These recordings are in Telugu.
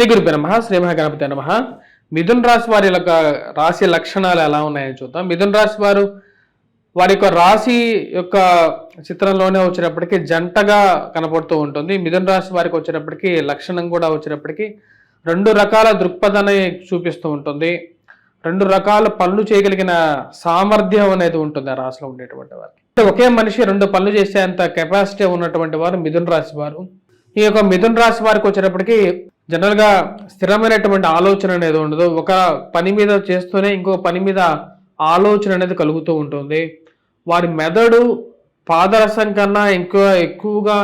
శ్రీ గురుపే నమ శ్రీ మహాగణపతి నమ. మిథున్ రాశి వారి యొక్క రాశి లక్షణాలు ఎలా ఉన్నాయని చూద్దాం. మిథున్ రాశి వారు వారి యొక్క రాశి యొక్క చిత్రంలోనే వచ్చినప్పటికీ జంటగా కనపడుతూ ఉంటుంది. మిథున్ రాశి వారికి వచ్చినప్పటికీ లక్షణం కూడా వచ్చినప్పటికీ రెండు రకాల దృక్పథాన్ని చూపిస్తూ ఉంటుంది. రెండు రకాల పనులు చేయగలిగిన సామర్థ్యం అనేది ఉంటుంది ఆ రాశిలో ఉండేటువంటి వారికి. అంటే ఒకే మనిషి రెండు పనులు చేసేంత కెపాసిటీ ఉన్నటువంటి వారు మిథున్ రాశి వారు. ఈ యొక్క మిథున్ రాశి వారికి వచ్చేటప్పటికి జనరల్గా స్థిరమైనటువంటి ఆలోచన అనేది ఉండదు. ఒక పని మీద చేస్తూనే ఇంకో పని మీద ఆలోచన అనేది కలుగుతూ ఉంటుంది. వారి మెదడు పాదరసం కన్నా ఎక్కువ ఎక్కువగా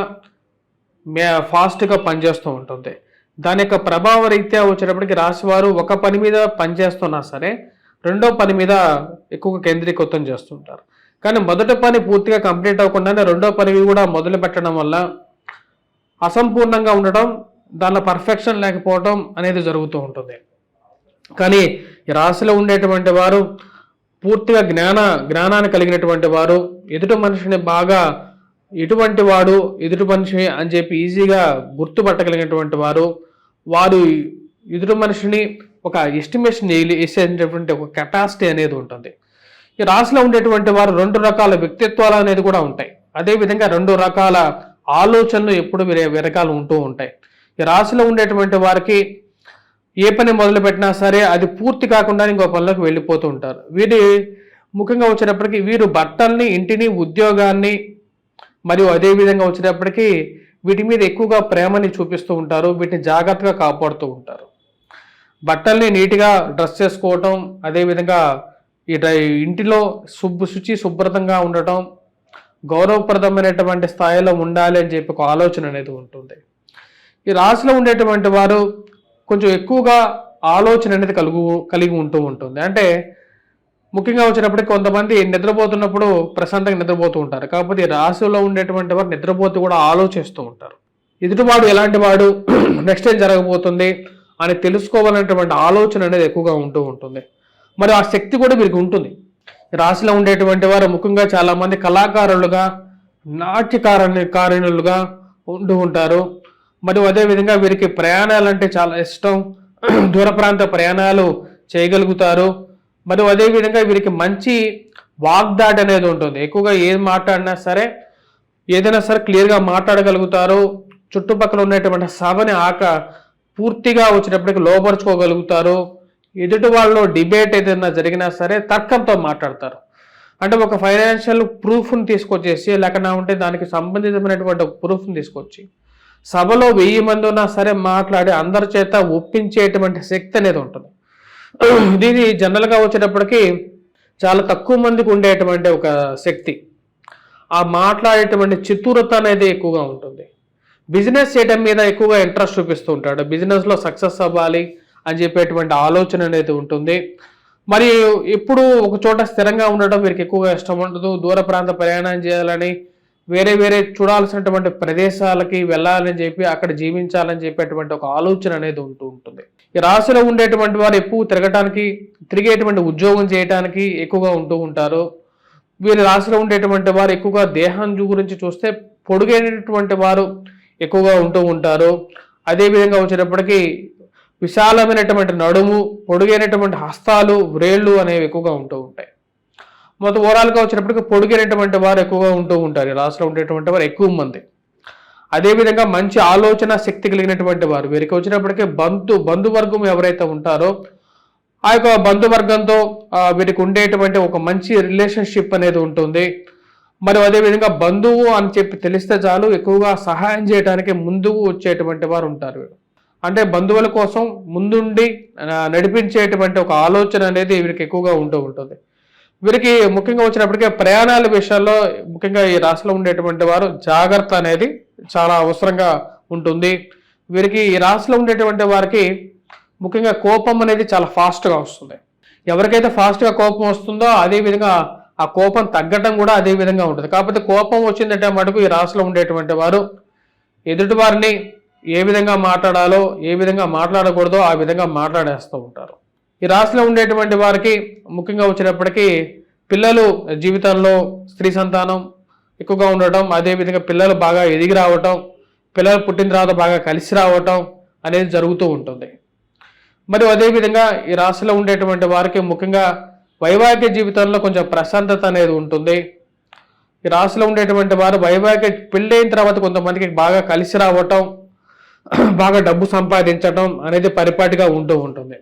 మే ఫాస్ట్గా పనిచేస్తూ ఉంటుంది. దాని యొక్క ప్రభావ రీత్యా వచ్చేటప్పటికి రాశివారు ఒక పని మీద పనిచేస్తున్నా సరే రెండో పని మీద ఎక్కువగా కేంద్రీకృతం చేస్తుంటారు. కానీ మొదటి పని పూర్తిగా కంప్లీట్ అవ్వకుండానే రెండో పని కూడా మొదలు పెట్టడం వల్ల అసంపూర్ణంగా ఉండడం దానిలో పర్ఫెక్షన్ లేకపోవటం అనేది జరుగుతూ ఉంటుంది. కానీ ఈ రాశిలో ఉండేటువంటి వారు పూర్తిగా జ్ఞాన జ్ఞానాన్ని కలిగినటువంటి వారు ఎదుటి మనిషిని బాగా ఎటువంటి వాడు ఎదుటి మనిషి అని చెప్పి ఈజీగా గుర్తుపట్టగలిగినటువంటి వారు వారు ఎదుటి మనిషిని ఒక ఎస్టిమేషన్ వేసేటటువంటి ఒక కెపాసిటీ అనేది ఉంటుంది. ఈ రాశిలో ఉండేటువంటి వారు రెండు రకాల వ్యక్తిత్వాలు అనేది కూడా ఉంటాయి. అదేవిధంగా రెండు రకాల ఆలోచనలు ఎప్పుడు వేరే వెనకాల ఉంటూ ఉంటాయి. ఈ రాశిలో ఉండేటువంటి వారికి ఏ పని మొదలు పెట్టినా సరే అది పూర్తి కాకుండా ఇంకో పనులకు వెళ్ళిపోతూ ఉంటారు. వీరి ముఖ్యంగా వచ్చేటప్పటికి వీరు బట్టల్ని ఇంటిని ఉద్యోగాన్ని మరియు అదే విధంగా వచ్చేటప్పటికి వీటి మీద ఎక్కువగా ప్రేమని చూపిస్తూ ఉంటారు వీటిని జాగ్రత్తగా కాపాడుతూ ఉంటారు. బట్టల్ని నీట్గా డ్రెస్ చేసుకోవటం అదేవిధంగా ఈ డ్రై- ఇంటిలో శుభ్ర శుచి శుభ్రతంగా ఉండటం గౌరవప్రదమైనటువంటి స్థాయిలో ఉండాలి అని చెప్పి ఒక ఆలోచన అనేది ఉంటుంది. ఈ రాశిలో ఉండేటువంటి వారు కొంచెం ఎక్కువగా ఆలోచన అనేది కలుగు కలిగి ఉంటూ ఉంటుంది. అంటే ముఖ్యంగా వచ్చినప్పటికీ కొంతమంది నిద్రపోతున్నప్పుడు ప్రశాంతంగా నిద్రపోతూ ఉంటారు. కాకపోతే ఈ రాశిలో ఉండేటువంటి వారు నిద్రపోతూ కూడా ఆలోచిస్తూ ఉంటారు. ఎదుటివాడు ఎలాంటి వాడు నెక్స్ట్ ఏం జరగబోతుంది అని తెలుసుకోవాలనేటువంటి ఆలోచన అనేది ఎక్కువగా ఉంటూ ఉంటుంది. మరి ఆ శక్తి కూడా వీరికి ఉంటుంది. రాశిలో ఉండేటువంటి వారు ముఖ్యంగా చాలామంది కళాకారులుగా నాట్యకారణ కారణులుగా ఉంటూ ఉంటారు. మరియు అదేవిధంగా వీరికి ప్రయాణాలు అంటే చాలా ఇష్టం. దూర ప్రాంత ప్రయాణాలు చేయగలుగుతారు. మరియు అదేవిధంగా వీరికి మంచి వాగ్దాటి అనేది ఉంటుంది. ఎక్కువగా ఏది మాట్లాడినా సరే ఏదైనా సరే క్లియర్గా మాట్లాడగలుగుతారు. చుట్టుపక్కల ఉన్నటువంటి సభని ఆక పూర్తిగా వచ్చినప్పటికీ లోపరుచుకోగలుగుతారు. ఎదుటి వాళ్ళు డిబేట్ ఏదైనా జరిగినా సరే తర్కంతో మాట్లాడతారు. అంటే ఒక ఫైనాన్షియల్ ప్రూఫ్ని తీసుకొచ్చేసి లేకుండా ఉంటే దానికి సంబంధితమైనటువంటి ఒక ప్రూఫ్ని తీసుకొచ్చి సభలో వెయ్యి మంది ఉన్నా సరే మాట్లాడి అందరి చేత ఒప్పించేటువంటి శక్తి అనేది ఉంటుంది. దీని జనరల్గా వచ్చేటప్పటికి చాలా తక్కువ మందికి ఉండేటువంటి ఒక శక్తి. ఆ మాట్లాడేటువంటి చిత్తూరత అనేది ఎక్కువగా ఉంటుంది. బిజినెస్ చేయడం మీద ఎక్కువగా ఇంట్రెస్ట్ చూపిస్తూ ఉంటాడు. బిజినెస్లో సక్సెస్ అవ్వాలి అని చెప్పేటువంటి ఆలోచన అనేది ఉంటుంది. మరి ఎప్పుడు ఒక చోట స్థిరంగా ఉండడం వీరికి ఎక్కువగా ఇష్టం ఉండదు. దూర ప్రాంత ప్రయాణం చేయాలని వేరే వేరే చూడాల్సినటువంటి ప్రదేశాలకి వెళ్ళాలని చెప్పి అక్కడ జీవించాలని చెప్పేటువంటి ఒక ఆలోచన అనేది ఉంటూ ఉంటుంది. ఈ రాశిలో ఉండేటువంటి వారు ఎక్కువ తిరగటానికి తిరిగేటువంటి ఉద్యోగం చేయటానికి ఎక్కువగా ఉంటూ ఉంటారు. వీరి రాశిలో ఉండేటువంటి వారు ఎక్కువగా దేహం గురించి చూస్తే పొడుగైనటువంటి వారు ఎక్కువగా ఉంటూ ఉంటారు. అదేవిధంగా వచ్చినప్పటికీ విశాలమైనటువంటి నడుము పొడుగైనటువంటి హస్తాలు వ్రేళ్ళు అనేవి ఎక్కువగా ఉంటూ ఉంటాయి. మొత్తం ఓవరాల్గా వచ్చినప్పటికీ పొడిగినటువంటి వారు ఎక్కువగా ఉంటూ ఉంటారు. లాస్ట్లో రాశిలో ఉండేటువంటి వారు ఎక్కువ మంది. అదేవిధంగా మంచి ఆలోచన శక్తి కలిగినటువంటి వారు. వీరికి వచ్చినప్పటికీ బంధు బంధువర్గం ఎవరైతే ఉంటారో ఆ యొక్క బంధువర్గంతో వీరికి ఉండేటువంటి ఒక మంచి రిలేషన్షిప్ అనేది ఉంటుంది. మరియు అదేవిధంగా బంధువు అని చెప్పి తెలిస్తే చాలు ఎక్కువగా సహాయం చేయడానికి ముందుకు వచ్చేటువంటి వారు ఉంటారు అంటే బంధువుల కోసం ముందుండి నడిపించేటువంటి ఒక ఆలోచన అనేది వీరికి ఎక్కువగా ఉంటూ ఉంటుంది. వీరికి ముఖ్యంగా వచ్చినప్పటికీ ప్రయాణాల విషయాల్లో ముఖ్యంగా ఈ రాశిలో ఉండేటువంటి వారు జాగ్రత్త అనేది చాలా అవసరంగా ఉంటుంది. వీరికి ఈ రాశిలో ఉండేటువంటి వారికి ముఖ్యంగా కోపం అనేది చాలా ఫాస్ట్గా వస్తుంది. ఎవరికైతే ఫాస్ట్గా కోపం వస్తుందో అదే విధంగా ఆ కోపం తగ్గటం కూడా అదే విధంగా ఉంటుంది. కాకపోతే కోపం వచ్చిందంటే మటుకు ఈ రాశిలో ఉండేటువంటి వారు ఎదుటి వారిని ఏ విధంగా మాట్లాడాలో ఏ విధంగా మాట్లాడకూడదో ఆ విధంగా మాట్లాడేస్తూ ఉంటారు. ఈ రాశిలో ఉండేటువంటి వారికి ముఖ్యంగా వచ్చినప్పటికీ పిల్లలు జీవితంలో స్త్రీ సంతానం ఎక్కువగా ఉండటం అదేవిధంగా పిల్లలు బాగా ఎదిగి రావటం పిల్లలు పుట్టిన తర్వాత బాగా కలిసి రావటం అనేది జరుగుతూ ఉంటుంది. మరియు అదేవిధంగా ఈ రాశిలో ఉండేటువంటి వారికి ముఖ్యంగా వైవాహిక జీవితంలో కొంచెం ప్రశాంతత అనేది ఉంటుంది. ఈ రాశిలో ఉండేటువంటి వారు వైవాహిక పెళ్ళైన తర్వాత కొంతమందికి బాగా కలిసి రావటం బాగా డబ్బు సంపాదించడం అనేది పరిపాటిగా ఉంటూ ఉంటుంది.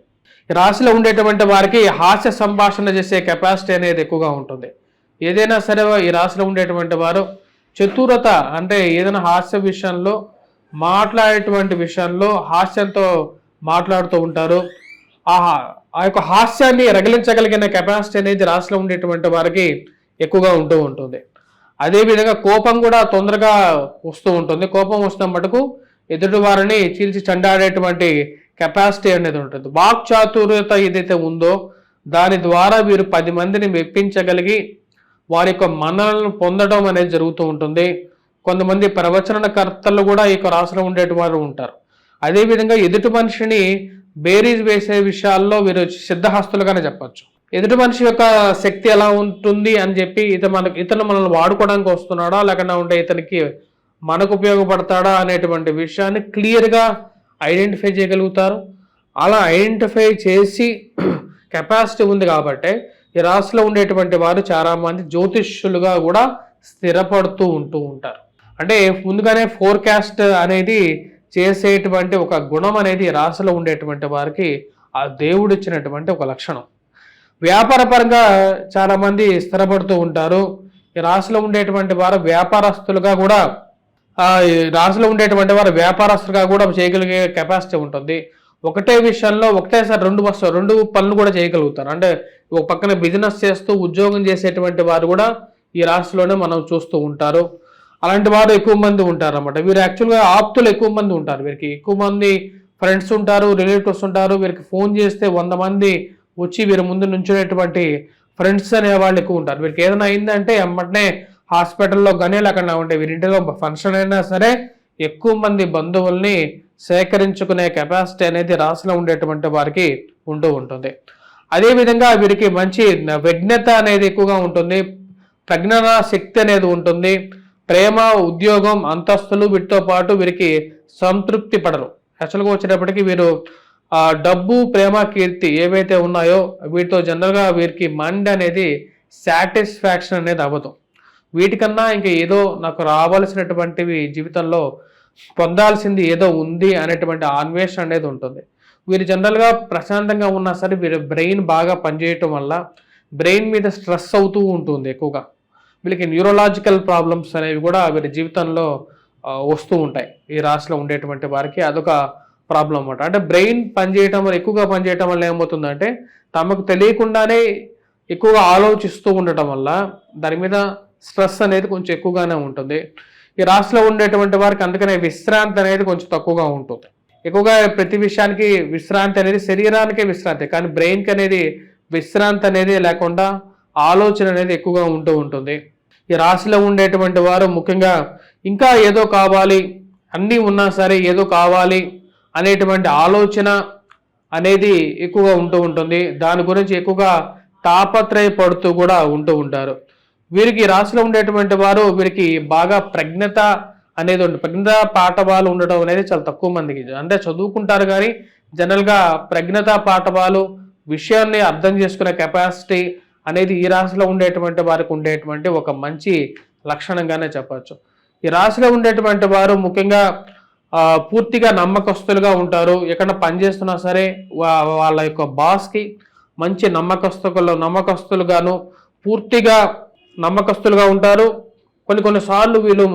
రాశిలో ఉండేటువంటి వారికి హాస్య సంభాషణ చేసే కెపాసిటీ అనేది ఎక్కువగా ఉంటుంది. ఏదైనా సరే ఈ రాశిలో ఉండేటువంటి వారు చతురత అంటే ఏదైనా హాస్య విషయంలో మాట్లాడేటువంటి విషయంలో హాస్యంతో మాట్లాడుతూ ఉంటారు. ఆ ఆ యొక్క హాస్యాన్ని రగిలించగలిగిన కెపాసిటీ అనేది రాశిలో ఉండేటువంటి వారికి ఎక్కువగా ఉంటూ ఉంటుంది. అదేవిధంగా కోపం కూడా తొందరగా వస్తూ ఉంటుంది. కోపం వస్తున్న మటుకు ఎదుటి వారిని చీల్చి చండాడేటువంటి కెపాసిటీ అనేది ఉంటుంది. వాక్ చాతుర్యత ఏదైతే ఉందో దాని ద్వారా వీరు పది మందిని మెప్పించగలిగి వారి యొక్క మన్నలను పొందడం అనేది జరుగుతూ ఉంటుంది. కొంతమంది ప్రవచనకర్తలు కూడా ఈ యొక్క రాశిలో ఉండేటివారు ఉంటారు. అదేవిధంగా ఎదుటి మనిషిని బేరీజ్ వేసే విషయాల్లో వీరు సిద్ధహస్తులుగానే చెప్పచ్చు. ఎదుటి మనిషి యొక్క శక్తి ఎలా ఉంటుంది అని చెప్పి ఇతను మనకు ఇతను మనల్ని వాడుకోవడానికి వస్తున్నాడా లేకుండా ఉంటే ఇతనికి మనకు ఉపయోగపడతాడా అనేటువంటి విషయాన్ని క్లియర్గా ఐడెంటిఫై చేయగలుగుతారు. అలా ఐడెంటిఫై చేసి కెపాసిటీ ఉంది కాబట్టి ఈ రాశిలో ఉండేటువంటి వారు చాలామంది జ్యోతిష్యులుగా కూడా స్థిరపడుతూ ఉంటూ ఉంటారు. అంటే ముందుగానే ఫోర్కాస్ట్ అనేది చేసేటువంటి ఒక గుణం అనేది రాశిలో ఉండేటువంటి వారికి ఆ దేవుడు ఇచ్చినటువంటి ఒక లక్షణం. వ్యాపారపరంగా చాలామంది స్థిరపడుతూ ఉంటారు. ఈ రాశిలో ఉండేటువంటి వారు వ్యాపారస్తులుగా కూడా రాశిలో ఉండేటువంటి వారు వ్యాపారస్తులుగా కూడా చేయగలిగే కెపాసిటీ ఉంటుంది. ఒకటే విషయంలో ఒకటేసారి రెండు వస్తు రెండు పనులు కూడా చేయగలుగుతారు. అంటే ఒక పక్కన బిజినెస్ చేస్తూ ఉద్యోగం చేసేటువంటి వారు కూడా ఈ రాశిలోనే మనం చూస్తూ ఉంటారు. అలాంటి వారు ఎక్కువ మంది ఉంటారు వీరు యాక్చువల్గా ఆప్తులు ఎక్కువ మంది ఉంటారు. వీరికి ఎక్కువ మంది ఫ్రెండ్స్ ఉంటారు రిలేటివ్స్ ఉంటారు. వీరికి ఫోన్ చేస్తే వంద మంది వచ్చి వీరి ముందు నుంచునేటువంటి ఫ్రెండ్స్ అనే వాళ్ళు ఎక్కువ ఉంటారు. వీరికి ఏదైనా అయిందంటే వెంటనే హాస్పిటల్లో కానీ లేకుండా ఉంటే వీరింటిలో ఫంక్షన్ అయినా సరే ఎక్కువ మంది బంధువుల్ని సేకరించుకునే కెపాసిటీ అనేది రాశిలో ఉండేటువంటి వారికి ఉంటూ ఉంటుంది. అదేవిధంగా వీరికి మంచి విజ్ఞత అనేది ఎక్కువగా ఉంటుంది. ప్రజ్ఞాన శక్తి అనేది ఉంటుంది. ప్రేమ ఉద్యోగం అంతస్తులు వీటితో పాటు వీరికి సంతృప్తి పడరు. యాక్చువల్గా వచ్చేటప్పటికి వీరు డబ్బు ప్రేమ కీర్తి ఏవైతే ఉన్నాయో వీటితో జనరల్గా వీరికి మండ్ అనేది సాటిస్ఫాక్షన్ అనేది అవ్వదు. వీటికన్నా ఇంకా ఏదో నాకు రావాల్సినటువంటివి జీవితంలో పొందాల్సింది ఏదో ఉంది అనేటువంటి అన్వేషణ అనేది ఉంటుంది. వీరు జనరల్గా ప్రశాంతంగా ఉన్నా సరే వీరి బ్రెయిన్ బాగా పనిచేయటం వల్ల బ్రెయిన్ మీద స్ట్రెస్ అవుతూ ఉంటుంది ఎక్కువగా. వీళ్ళకి న్యూరలాజికల్ ప్రాబ్లమ్స్ అనేవి కూడా వీరి జీవితంలో వస్తూ ఉంటాయి. ఈ రాశిలో ఉండేటువంటి వారికి అదొక ప్రాబ్లం అనమాట అంటే బ్రెయిన్ పనిచేయటం వల్ల ఎక్కువగా పనిచేయటం వల్ల ఏమవుతుందంటే తమకు తెలియకుండానే ఎక్కువగా ఆలోచిస్తూ ఉండటం వల్ల దాని మీద స్ట్రెస్ అనేది కొంచెం ఎక్కువగానే ఉంటుంది. ఈ రాశిలో ఉండేటువంటి వారికి అందుకనే విశ్రాంతి అనేది కొంచెం తక్కువగా ఉంటుంది. ఎక్కువగా ప్రతి విషయానికి విశ్రాంతి అనేది శరీరానికే విశ్రాంతి కానీ బ్రెయిన్కి అనేది విశ్రాంతి అనేది లేకుండా ఆలోచన అనేది ఎక్కువగా ఉంటూ ఉంటుంది. ఈ రాశిలో ఉండేటువంటి వారు ముఖ్యంగా ఇంకా ఏదో కావాలి అన్నీ ఉన్నా సరే ఏదో కావాలి అనేటువంటి ఆలోచన అనేది ఎక్కువగా ఉంటూ ఉంటుంది. దాని గురించి ఎక్కువగా తాపత్రయపడుతూ కూడా ఉంటూ ఉంటారు. వీరికి రాశిలో ఉండేటువంటి వారు వీరికి బాగా ప్రజ్ఞత అనేది ఉంటుంది ప్రజ్ఞత పాఠవాలు ఉండడం అనేది చాలా తక్కువ మందికి. అంటే చదువుకుంటారు కానీ జనరల్గా ప్రజ్ఞత పాఠవాలు విషయాన్ని అర్థం చేసుకునే కెపాసిటీ అనేది ఈ రాశిలో ఉండేటువంటి వారికి ఉండేటువంటి ఒక మంచి లక్షణంగానే చెప్పచ్చు. ఈ రాశిలో ఉండేటువంటి వారు ముఖ్యంగా పూర్తిగా నమ్మకస్తులుగా ఉంటారు. ఎక్కడ పని చేస్తున్నా సరే వా- వాళ్ళ యొక్క బాస్కి మంచి నమ్మకస్తులు నమ్మకస్తులుగాను పూర్తిగా నమ్మకస్తులుగా ఉంటారు. కొన్ని కొన్నిసార్లు వీళ్ళు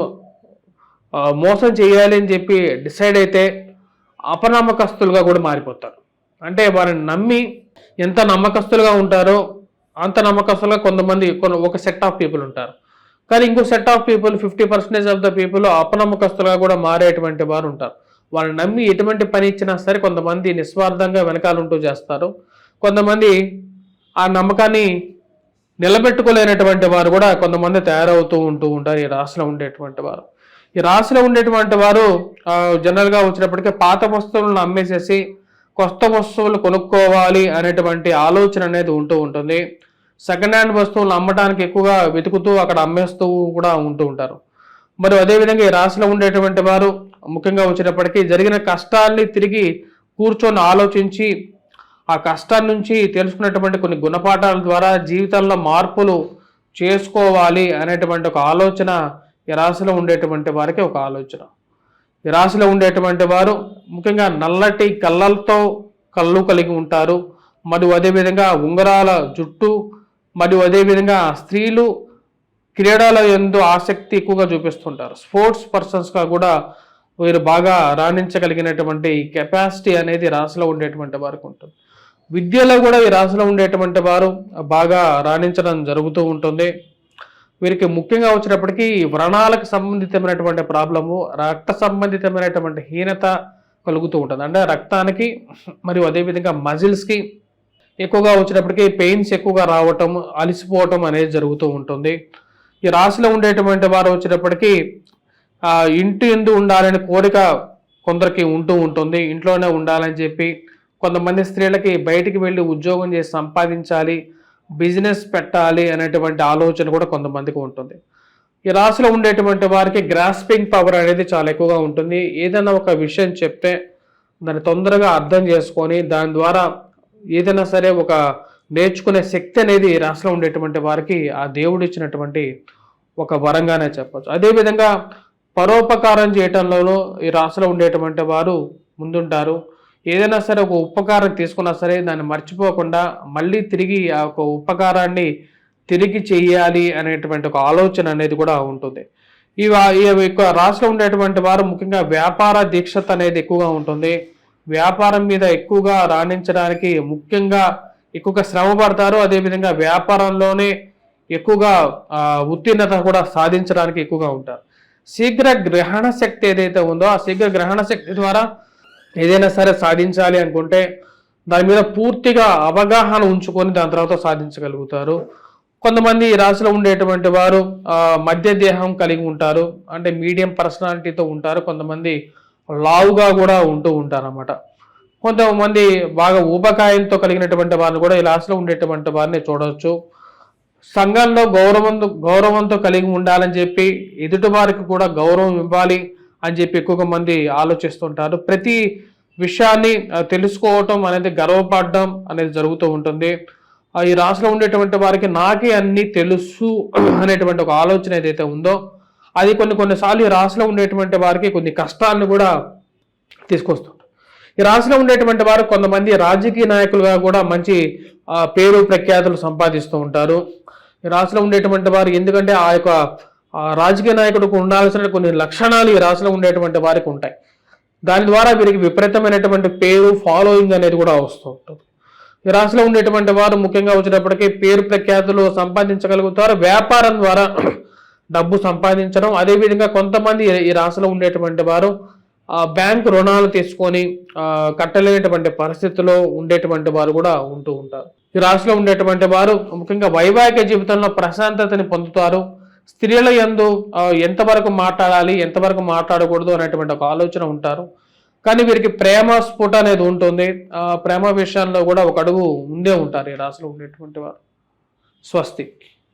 మోసం చేయాలి అని చెప్పి డిసైడ్ అయితే అపనమ్మకస్తులుగా కూడా మారిపోతారు. అంటే వారిని నమ్మి ఎంత నమ్మకస్తులుగా ఉంటారో అంత నమ్మకస్తులుగా కొంతమంది కొన్ని ఒక సెట్ ఆఫ్ పీపుల్ ఉంటారు. కానీ ఇంకో set of people fifty percentage of the people అపనమ్మకస్తులుగా కూడా మారేటువంటి వారు ఉంటారు. వాళ్ళని నమ్మి ఎటువంటి పని ఇచ్చినా సరే కొంతమంది నిస్వార్థంగా వెనకాలంటూ చేస్తారు. కొంతమంది ఆ నమ్మకాన్ని నిలబెట్టుకోలేనటువంటి వారు కూడా కొంతమంది తయారవుతూ ఉంటూ ఉంటారు ఈ రాశిలో ఉండేటువంటి వారు. ఈ రాశిలో ఉండేటువంటి వారు జనరల్గా వచ్చినప్పటికీ పాత వస్తువులను అమ్మేసేసి కొత్త వస్తువులు కొనుక్కోవాలి అనేటువంటి ఆలోచన అనేది ఉంటూ ఉంటుంది. సెకండ్ హ్యాండ్ వస్తువులను అమ్మటానికి ఎక్కువగా వెతుకుతూ అక్కడ అమ్మేస్తూ కూడా ఉంటూ ఉంటారు. మరి అదేవిధంగా ఈ రాశిలో ఉండేటువంటి వారు ముఖ్యంగా వచ్చినప్పటికీ జరిగిన కష్టాల్ని తిరిగి కూర్చొని ఆలోచించి ఆ కష్టాల నుంచి తెలుసుకున్నటువంటి కొన్ని గుణపాఠాల ద్వారా జీవితంలో మార్పులు చేసుకోవాలి అనేటువంటి ఒక ఆలోచన ఈ రాశిలో ఉండేటువంటి వారికి ఒక ఆలోచన. ఈ రాశిలో ఉండేటువంటి వారు ముఖ్యంగా నల్లటి కళ్ళలతో కళ్ళు కలిగి ఉంటారు. మరియు అదేవిధంగా ఉంగరాల జుట్టు మరియు అదేవిధంగా స్త్రీలు క్రీడల ఎందు ఆసక్తి ఎక్కువగా చూపిస్తుంటారు. స్పోర్ట్స్ పర్సన్స్గా కూడా వీరు బాగా రాణించగలిగినటువంటి కెపాసిటీ అనేది రాశిలో ఉండేటువంటి వారికి ఉంటుంది. విద్యలో కూడా ఈ రాశిలో ఉండేటువంటి వారు బాగా రాణించడం జరుగుతూ ఉంటుంది. వీరికి ముఖ్యంగా వచ్చినప్పటికీ వ్రణాలకు సంబంధితమైనటువంటి ప్రాబ్లము రక్త సంబంధితమైనటువంటి హీనత కలుగుతూ ఉంటుంది. అంటే రక్తానికి మరియు అదేవిధంగా మజిల్స్కి ఎక్కువగా వచ్చినప్పటికీ పెయిన్స్ ఎక్కువగా రావటం అలసిపోవటం అనేది జరుగుతూ ఉంటుంది. ఈ రాశిలో ఉండేటువంటి వారు వచ్చినప్పటికీ ఇంటి ఎందు ఉండాలని కోరిక కొందరికి ఉంటూ ఉంటుంది. ఇంట్లోనే ఉండాలని చెప్పి కొంతమంది స్త్రీలకి బయటికి వెళ్ళి ఉద్యోగం చేసి సంపాదించాలి బిజినెస్ పెట్టాలి అనేటువంటి ఆలోచన కూడా కొంతమందికి ఉంటుంది. ఈ రాశిలో ఉండేటువంటి వారికి గ్రాస్పింగ్ పవర్ అనేది చాలా ఎక్కువగా ఉంటుంది. ఏదైనా ఒక విషయం చెప్తే దాన్ని తొందరగా అర్థం చేసుకొని దాని ద్వారా ఏదైనా సరే ఒక నేర్చుకునే శక్తి అనేది రాశిలో ఉండేటువంటి వారికి ఆ దేవుడు ఇచ్చినటువంటి ఒక వరంగానే చెప్పచ్చు. అదేవిధంగా పరోపకారం చేయటంలోనూ ఈ రాశిలో ఉండేటువంటి వారు ముందుంటారు. ఏదైనా సరే ఒక ఉపకారం తీసుకున్నా సరే దాన్ని మర్చిపోకుండా మళ్ళీ తిరిగి ఆ ఒక ఉపకారాన్ని తిరిగి చేయాలి అనేటువంటి ఒక ఆలోచన అనేది కూడా ఉంటుంది. ఇవి ఎక్కువ రాష్ట్రంలో రాశిలో ఉండేటువంటి వారు ముఖ్యంగా వ్యాపార దీక్షత అనేది ఎక్కువగా ఉంటుంది. వ్యాపారం మీద ఎక్కువగా రాణించడానికి ముఖ్యంగా ఎక్కువగా శ్రమ పడతారు. అదేవిధంగా వ్యాపారంలోనే ఎక్కువగా ఉత్తీర్ణత కూడా సాధించడానికి ఎక్కువగా ఉంటారు. శీఘ్ర గ్రహణ శక్తి ఏదైతే ఉందో ఆ శీఘ్ర గ్రహణ శక్తి ద్వారా ఏదైనా సరే సాధించాలి అనుకుంటే దాని మీద పూర్తిగా అవగాహన ఉంచుకొని దాని తర్వాత సాధించగలుగుతారు. కొంతమంది రాశిలో ఉండేటువంటి వారు మధ్య దేహం కలిగి ఉంటారు. అంటే మీడియం పర్సనాలిటీతో ఉంటారు. కొంతమంది లావుగా కూడా ఉంటూ ఉంటారన్నమాట. కొంతమంది బాగా ఊబకాయంతో కలిగినటువంటి వారిని కూడా ఈ రాశిలో ఉండేటువంటి వారిని చూడవచ్చు సంఘంలో గౌరవంతో గౌరవంతో కలిగి ఉండాలని చెప్పి ఎదుటి వారికి కూడా గౌరవం ఇవ్వాలి. అని చెప్పి ఎక్కువగా మంది ఆలోచిస్తుంటారు. ప్రతి విషయాన్ని తెలుసుకోవటం అనేది గర్వపడడం అనేది జరుగుతూ ఉంటుంది. ఈ రాశిలో ఉండేటువంటి వారికి నాకే అన్ని తెలుసు అనేటువంటి ఒక ఆలోచన ఏదైతే ఉందో అది కొన్ని కొన్నిసార్లు ఈ రాశిలో ఉండేటువంటి వారికి కొన్ని కష్టాలను కూడా తీసుకొస్తుంది ఈ రాశిలో ఉండేటువంటి వారు కొంతమంది రాజకీయ నాయకులుగా కూడా మంచి పేరు ప్రఖ్యాతులు సంపాదిస్తూ ఉంటారు. ఈ రాశిలో ఉండేటువంటి వారు ఎందుకంటే ఆ యొక్క రాజకీయ నాయకుడికి ఉండాల్సిన కొన్ని లక్షణాలు ఈ రాశిలో ఉండేటువంటి వారికి ఉంటాయి. దాని ద్వారా వీరికి విపరీతమైనటువంటి పేరు ఫాలోయింగ్ అనేది కూడా వస్తూ ఉంటుంది. ఈ రాశిలో ఉండేటువంటి వారు ముఖ్యంగా వచ్చినప్పటికీ పేరు ప్రఖ్యాతులు సంపాదించగలుగుతారు. వ్యాపారం ద్వారా డబ్బు సంపాదించడం. అదేవిధంగా కొంతమంది ఈ- రాశిలో ఉండేటువంటి వారు బ్యాంకు రుణాలు తీసుకొని కట్టలేనటువంటి పరిస్థితిలో ఉండేటువంటి వారు కూడా ఉంటూ ఉంటారు. ఈ రాశిలో ఉండేటువంటి వారు ముఖ్యంగా వైవాహిక జీవితంలో ప్రశాంతతని పొందుతారు. స్త్రీల యందు ఎంతవరకు మాట్లాడాలి ఎంతవరకు మాట్లాడకూడదు అనేటువంటి ఒక ఆలోచన ఉంటారు. కానీ వీరికి ప్రేమ స్ఫుట అనేది ఉంటుంది. ప్రేమ విషయంలో కూడా ఒక అడుగు ఉండే ఉంటారు. ఈ రాశిలో ఉండేటువంటి వారు. స్వస్తి.